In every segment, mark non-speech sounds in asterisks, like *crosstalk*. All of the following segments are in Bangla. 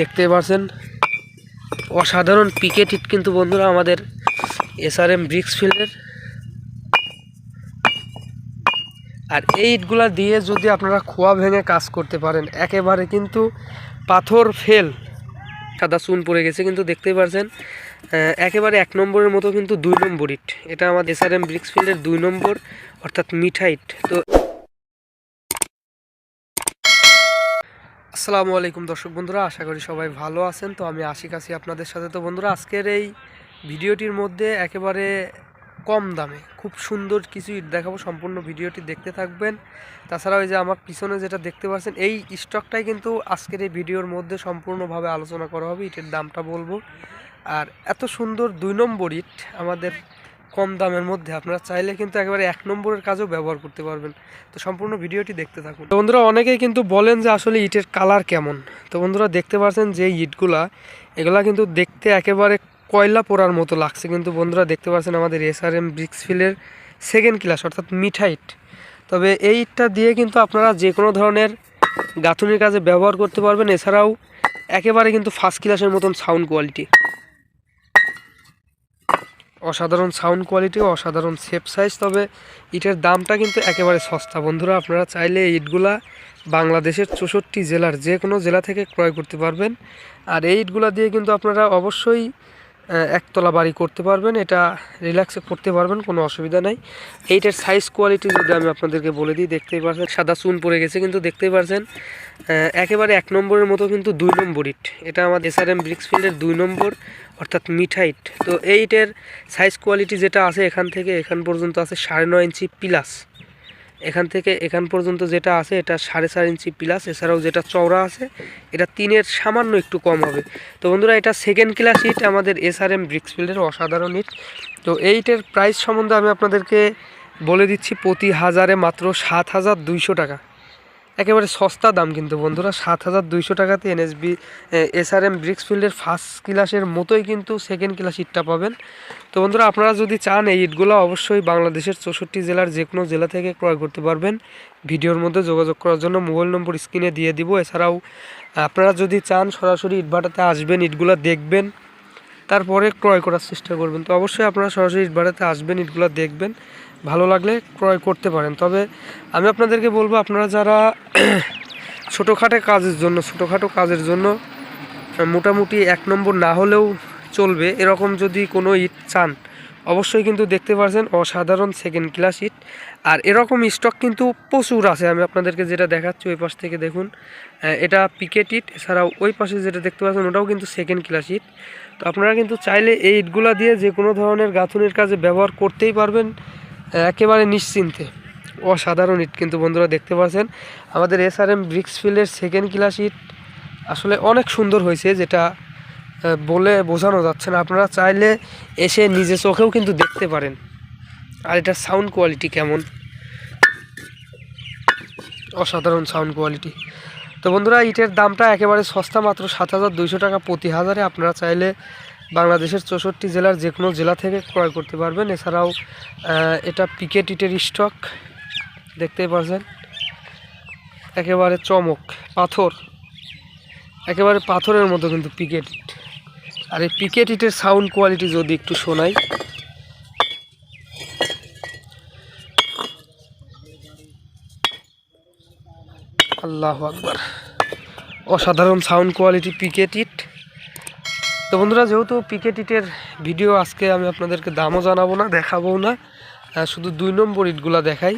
দেখতে পাচ্ছেন অসাধারণ পিকেট হিট কিন্তু বন্ধুরা আমাদের এসআরএম ব্রিক্স ফিল্ডের আর এই ইটগুলা দিয়ে যদি আপনারা খোয়া ভেঙে কাজ করতে পারেন, একেবারে কিন্তু পাথর ফেল। সাদা চুন পড়ে গেছে কিন্তু দেখতেই পারছেন। একেবারে এক নম্বরের মতো কিন্তু দুই নম্বর ইট এটা আমাদের এসআরএম ব্রিক্স ফিল্ডের দুই নম্বর, অর্থাৎ মিঠাইট তো আসসালামু আলাইকুম দর্শক বন্ধুরা, আশা করি সবাই ভালো আছেন। তো আমি আশিক আছি আপনাদের সাথে। তো বন্ধুরা, আজকের এই ভিডিওটির মধ্যে একেবারে কম দামে খুব সুন্দর কিছু ইট দেখাবো। সম্পূর্ণ ভিডিওটি দেখতে থাকবেন। তাছাড়া ওই যে আমার পিছনে যেটা দেখতে পাচ্ছেন, এই স্টকটাই কিন্তু আজকের এই ভিডিওর মধ্যে সম্পূর্ণভাবে আলোচনা করা হবে, ইটের দামটা বলব। আর এত সুন্দর দুই নম্বর ইট আমাদের কম দামের মধ্যে। আপনারা চাইলে কিন্তু একেবারে এক নম্বরের কাজও ব্যবহার করতে পারবেন। তো সম্পূর্ণ ভিডিওটি দেখতে থাকুন। তো বন্ধুরা, অনেকেই কিন্তু বলেন যে আসলে ইটের কালার কেমন? তো বন্ধুরা, দেখতে পাচ্ছেন যে ইটগুলা, এগুলা কিন্তু দেখতে একেবারে কয়লা পোড়ার মতো লাগছে। কিন্তু বন্ধুরা, দেখতে পাচ্ছেন আমাদের এসআরএম ব্রিক্সফিলের সেকেন্ড ক্লাস অর্থাৎ মিঠা ইট। তবে এই ইটটা দিয়ে কিন্তু আপনারা যে কোনো ধরনের গাঁথুনির কাজে ব্যবহার করতে পারবেন। এছাড়াও একেবারে কিন্তু ফার্স্ট ক্লাসের মতন সাউন্ড কোয়ালিটি অসাধারণ সাউন্ড কোয়ালিটি অসাধারণ সেফ সাইজ তবে ইটের দামটা কিন্তু একেবারে সস্তা। বন্ধুরা, আপনারা চাইলে ইটগুলা বাংলাদেশের চৌষট্টি জেলার যে কোনো জেলা থেকে ক্রয় করতে পারবেন। আর এই ইটগুলা দিয়ে কিন্তু আপনারা অবশ্যই একতলা বাড়ি করতে পারবেন, এটা রিল্যাক্সে করতে পারবেন, কোনো অসুবিধা নাই। এইটার সাইজ কোয়ালিটি যদি আমি আপনাদেরকে বলে দিই, দেখতেই পারছেন, সাদা চুন পড়ে গেছে, কিন্তু দেখতেই পারছেন একেবারে এক নম্বরের মতো কিন্তু দুই নম্বর ইট। এটা আমাদের আমার এসআরএম ব্রিক্স ফিল্ডের দুই নম্বর, অর্থাৎ মিঠাইট তো এই ইটের সাইজ কোয়ালিটি যেটা আছে এখান থেকে, এখান পর্যন্ত আছে সাড়ে নয় ইঞ্চি প্লাস এখান থেকে এখান পর্যন্ত যেটা আছে এটা সাড়ে চার ইঞ্চি প্লাস এছাড়াও যেটা চওড়া আছে, এটা তিনের সামান্য একটু কম হবে। তো বন্ধুরা, এটা সেকেন্ড ক্লাস ইট আমাদের এসআরএম ব্রিক্সফিল্ডের অসাধারণ ইট তো এইটের প্রাইস সম্বন্ধে আমি আপনাদেরকে বলে দিচ্ছি, প্রতি হাজারে মাত্র সাত হাজার দুইশো টাকা। একেবারে সস্তা দাম কিন্তু বন্ধুরা। সাত হাজার দুইশো টাকাতে এনএসবি এসআরএম ব্রিক্স ফিল্ডের ফার্স্ট ক্লাসের মতোই কিন্তু সেকেন্ড ক্লাস ইটটা পাবেন। তো বন্ধুরা, আপনারা যদি চান এই ইটগুলো অবশ্যই বাংলাদেশের চৌষট্টি জেলার যে কোনো জেলা থেকে ক্রয় করতে পারবেন। ভিডিওর মধ্যে যোগাযোগ করার জন্য মোবাইল নম্বর স্ক্রিনে দিয়ে দিব। এছাড়াও, আপনারা যদি চান সরাসরি ইটভাটাতে আসবেন, ইটগুলো দেখবেন। তারপরে ক্রয় করার চেষ্টা করবেন। তো অবশ্যই আপনারা সরাসরি ইটভাটাতে আসবেন, ইটগুলো দেখবেন। ভালো লাগলে ক্রয় করতে পারেন। তবে আমি আপনাদেরকে বলব, আপনারা যারা *clears throat* ছোটোখাটো কাজের জন্য, ছোটোখাটো কাজের জন্য মোটামুটি এক নম্বর না হলেও চলবে। এরকম যদি কোনো ইট চান অবশ্যই কিন্তু দেখতে পাচ্ছেন অসাধারণ সেকেন্ড ক্লাস ইট আর এরকম স্টক কিন্তু প্রচুর আছে, আমি আপনাদেরকে যেটা দেখাচ্ছি ওই পাশ থেকে দেখুন। এটা পিকেট ইট এছাড়াও ওই পাশে যেটা দেখতে পাচ্ছেন, ওটাও কিন্তু সেকেন্ড ক্লাস ইট তো আপনারা কিন্তু চাইলে এই ইটগুলা দিয়ে যে কোনো ধরনের গাঁথুনির কাজে ব্যবহার করতেই পারবেন একেবারে নিশ্চিন্তে। অসাধারণ ইট কিন্তু বন্ধুরা দেখতে পাচ্ছেন। আমাদের এসআরএম ব্রিক্স ফিল্ডের সেকেন্ড ক্লাস ইট আসলে অনেক সুন্দর হয়েছে, যেটা বলে বোঝানো যাচ্ছে না। আপনারা চাইলে এসে নিজে চোখেও কিন্তু দেখতে পারেন। আর এটার সাউন্ড কোয়ালিটি কেমন? অসাধারণ সাউন্ড কোয়ালিটি তো বন্ধুরা, ইটের দামটা একেবারে সস্তা, মাত্র সাত হাজার দুইশো টাকা। প্রতি হাজারে আপনারা চাইলে বাংলাদেশের চৌষট্টি জেলার যে কোনো জেলা থেকে ক্রয় করতে পারবেন। এছাড়াও এটা পিকেট ইটের স্টক দেখতেই পাচ্ছেন। একেবারে চমক, পাথর। একেবারে পাথরের মতো কিন্তু পিকেট ইট। আর এই পিকেট ইটের সাউন্ড কোয়ালিটি যদি একটু শোনাই। আল্লাহ আকবার। অসাধারণ সাউন্ড কোয়ালিটি পিকেট ইট তো বন্ধুরা, যেহেতু পিকেট ইটের ভিডিও আজকে আমি আপনাদেরকে দামও জানাব না দেখাবো না শুধু দুই নম্বর ইটগুলা দেখাই।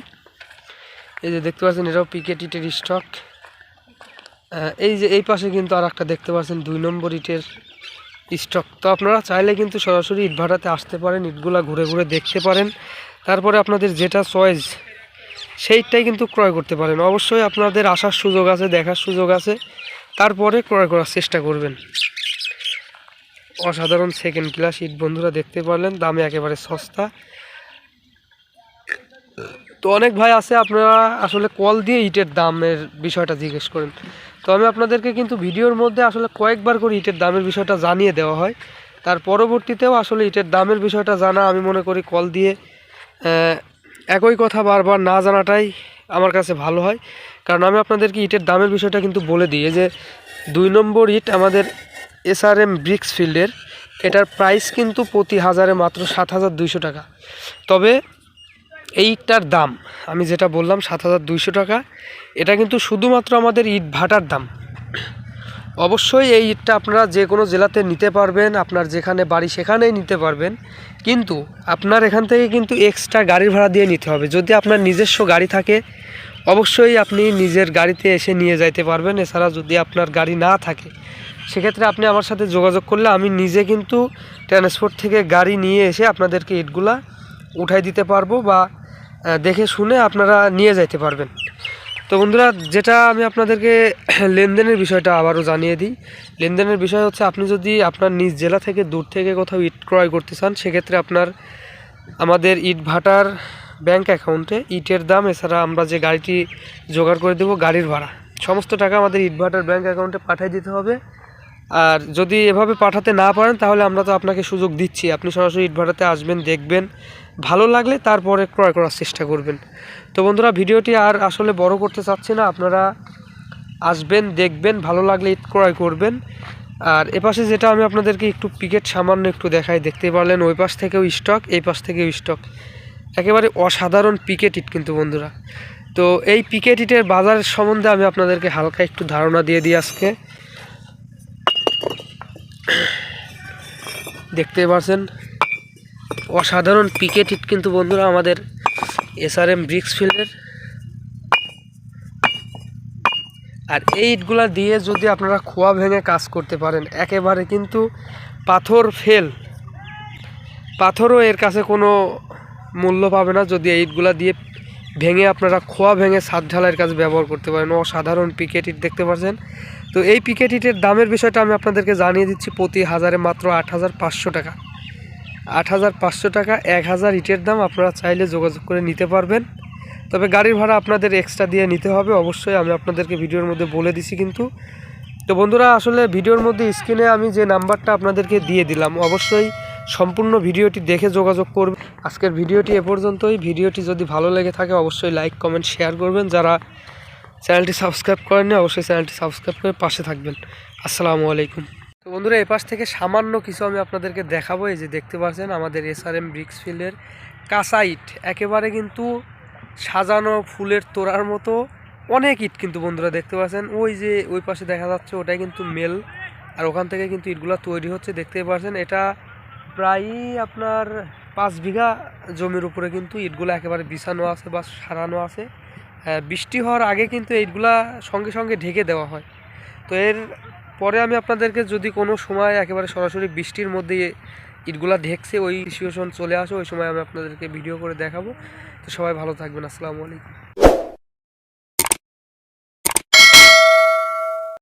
এই যে দেখতে পাচ্ছেন, এটাও পিকেট ইটের স্টক এই যে এই পাশে কিন্তু আর একটা দেখতে পাচ্ছেন, দুই নম্বর ইটের স্টক তো আপনারা চাইলে কিন্তু সরাসরি ইট ভাটাতে আসতে পারেন, ইটগুলা ঘুরে ঘুরে দেখতে পারেন। তারপরে আপনাদের যেটা চয়েস সেইটাই কিন্তু ক্রয় করতে পারেন। অবশ্যই আপনাদের আসার সুযোগ আছে, দেখার সুযোগ আছে। তারপরে ক্রয় করার চেষ্টা করবেন। অসাধারণ সেকেন্ড ক্লাস ইট বন্ধুরা দেখতে পারলেন, দামে একেবারে সস্তা। তো অনেক ভাই আছে, আপনারা আসলে কল দিয়ে ইটের দামের বিষয়টা জিজ্ঞেস করেন। তো আমি আপনাদেরকে কিন্তু ভিডিওর মধ্যে আসলে কয়েকবার করে ইটের দামের বিষয়টা জানিয়ে দেওয়া হয়। তার পরবর্তীতেও আসলে ইটের দামের বিষয়টা জানা, আমি মনে করি কল দিয়ে একই কথা বারবার না জানাটাই আমার কাছে ভালো হয়। কারণ আমি আপনাদেরকে ইটের দামের বিষয়টা কিন্তু বলে দিই। যে দুই নম্বর ইট আমাদের এসআরএম ব্রিক্স ফিল্ডের এটার প্রাইস কিন্তু প্রতি হাজারে মাত্র সাত হাজার দুইশো টাকা। তবে এইটার দাম, আমি যেটা বললাম সাত হাজার দুইশো টাকা, এটা কিন্তু শুধুমাত্র আমাদের ইট ভাটার দাম। অবশ্যই এই ইটটা আপনারা যে কোনো জেলাতে নিতে পারবেন, আপনার যেখানে বাড়ি সেখানেই নিতে পারবেন, কিন্তু আপনার এখান থেকে কিন্তু এক্সট্রা গাড়ির ভাড়া দিয়ে নিতে হবে। যদি আপনার নিজস্ব গাড়ি থাকে, অবশ্যই আপনি নিজের গাড়িতে এসে নিয়ে যাইতে পারবেন। এছাড়া যদি আপনার গাড়ি না থাকে, সেক্ষেত্রে আপনি আমার সাথে যোগাযোগ করলে আমি নিজে কিন্তু ট্রান্সপোর্ট থেকে গাড়ি নিয়ে এসে আপনাদেরকে ইটগুলা উঠাই দিতে পারব বা দেখে শুনে আপনারা নিয়ে যাইতে পারবেন। তো বন্ধুরা, যেটা আমি আপনাদেরকে *clears throat* লেনদেনের বিষয়টা আবারও জানিয়ে দিই। লেনদেনের বিষয় হচ্ছে, আপনি যদি আপনার নিজ জেলা থেকে দূর থেকে কোথাও ইট ক্রয় করতে চান, সেক্ষেত্রে আপনার আমাদের ইট ভাটার ব্যাংক অ্যাকাউন্টে ইটের দাম, এছাড়া আমরা যে গাড়িটি জোগাড় করে দেবো, গাড়ির ভাড়া। সমস্ত টাকা আমাদের ইট ভাটার ব্যাংক অ্যাকাউন্টে পাঠিয়ে দিতে হবে। আর যদি এভাবে পাঠাতে না পারেন, তাহলে আমরা তো আপনাকে সুযোগ দিচ্ছি। আপনি সরাসরি ইট ভাটাতে আসবেন, দেখবেন। ভালো লাগলে তারপরে ক্রয় করার চেষ্টা করবেন। তো বন্ধুরা, ভিডিওটি আর আসলে বড় করতে চাচ্ছি না। আপনারা আসবেন, দেখবেন, ভালো লাগলে ইট ক্রয় করবেন। আর এপাশে যেটা আমি আপনাদেরকে একটু পিকেট সামান্য একটু দেখাই, দেখতে পারলেন ওই পাশ থেকেও স্টক এই পাশ থেকেও স্টক একেবারে অসাধারণ পিকেট ইট কিন্তু বন্ধুরা। তো এই পিকেট ইটের বাজারের সম্বন্ধে আমি আপনাদেরকে হালকা একটু ধারণা দিয়ে দিই আজকে। দেখতে পাচ্ছেন অসাধারণ পিকেট ইট কিন্তু বন্ধুরা আমাদের এসআরএম ব্রিক্স ফিল্ডের আর এই ইটগুলা দিয়ে যদি আপনারা খোয়া ভেঙে কাজ করতে পারেন, একেবারে কিন্তু পাথর ফেল। পাথরও এর কাছে কোনো মূল্য পাবে না যদি এই ইটগুলা দিয়ে ভেঙে আপনারা খোয়া ভেঙে ছাদ ঢালাইয়ের কাজে ব্যবহার করতে পারেন। অসাধারণ পিকেট ইট দেখতে পাচ্ছেন তো এই পিকেট ইটের দামের বিষয়টা আমি আপনাদেরকে জানিয়ে দিচ্ছি প্রতি হাজারে মাত্র আট হাজার পাঁচশো টাকা। আট হাজার পাঁচশো টাকা, এক হাজার ইটের দাম আপনারা চাইলে যোগাযোগ করে নিতে পারবেন। তবে গাড়ির ভাড়া আপনাদের এক্সট্রা দিয়ে নিতে হবে, অবশ্যই আমি আপনাদেরকে ভিডিওর মধ্যে বলে দিছি কিন্তু। তো বন্ধুরা, আসলে ভিডিওর মধ্যে স্ক্রিনে আমি যে নাম্বারটা আপনাদেরকে দিয়ে দিলাম, অবশ্যই সম্পূর্ণ ভিডিওটি দেখে যোগাযোগ করবেন। আজকের ভিডিওটি এ পর্যন্তই। ভিডিওটি যদি ভালো লেগে থাকে, অবশ্যই লাইক কমেন্ট শেয়ার করবেন। যারা চ্যানেলটি সাবস্ক্রাইব করেননি, অবশ্যই চ্যানেলটি সাবস্ক্রাইব করে পাশে থাকবেন। আসসালামু আলাইকুম। বন্ধুরা এ পাশ থেকে সামান্য কিছু আমি আপনাদেরকে দেখাবো। এই যে দেখতে পাচ্ছেন, আমাদের এসআরএম ব্রিক্স ফিল্ডের কাঁচা ইট একেবারে কিন্তু সাজানো ফুলের তোড়ার মতো অনেক ইট কিন্তু বন্ধুরা দেখতে পাচ্ছেন। ওই যে ওই পাশে দেখা যাচ্ছে, ওটাই কিন্তু মেল। আর ওখান থেকে কিন্তু ইটগুলো তৈরি হচ্ছে দেখতে পাচ্ছেন। এটা প্রায়ই আপনার পাঁচ বিঘা জমির উপরে কিন্তু ইটগুলো একেবারে বিছানো আছে বা সারানো আছে। বৃষ্টি হওয়ার আগে কিন্তু ইটগুলা সঙ্গে সঙ্গে ঢেকে দেওয়া হয়। তো এর পরে আমি আপনাদেরকে যদি কোনো সময় একেবারে সরাসরি বৃষ্টির মধ্যে ইটগুলা ঢেকছে, ওই সিচুয়েশন চলে আসে, ওই সময় আমি আপনাদেরকে ভিডিও করে দেখাবো। তো সবাই ভালো থাকবেন, আসসালামু আলাইকুম।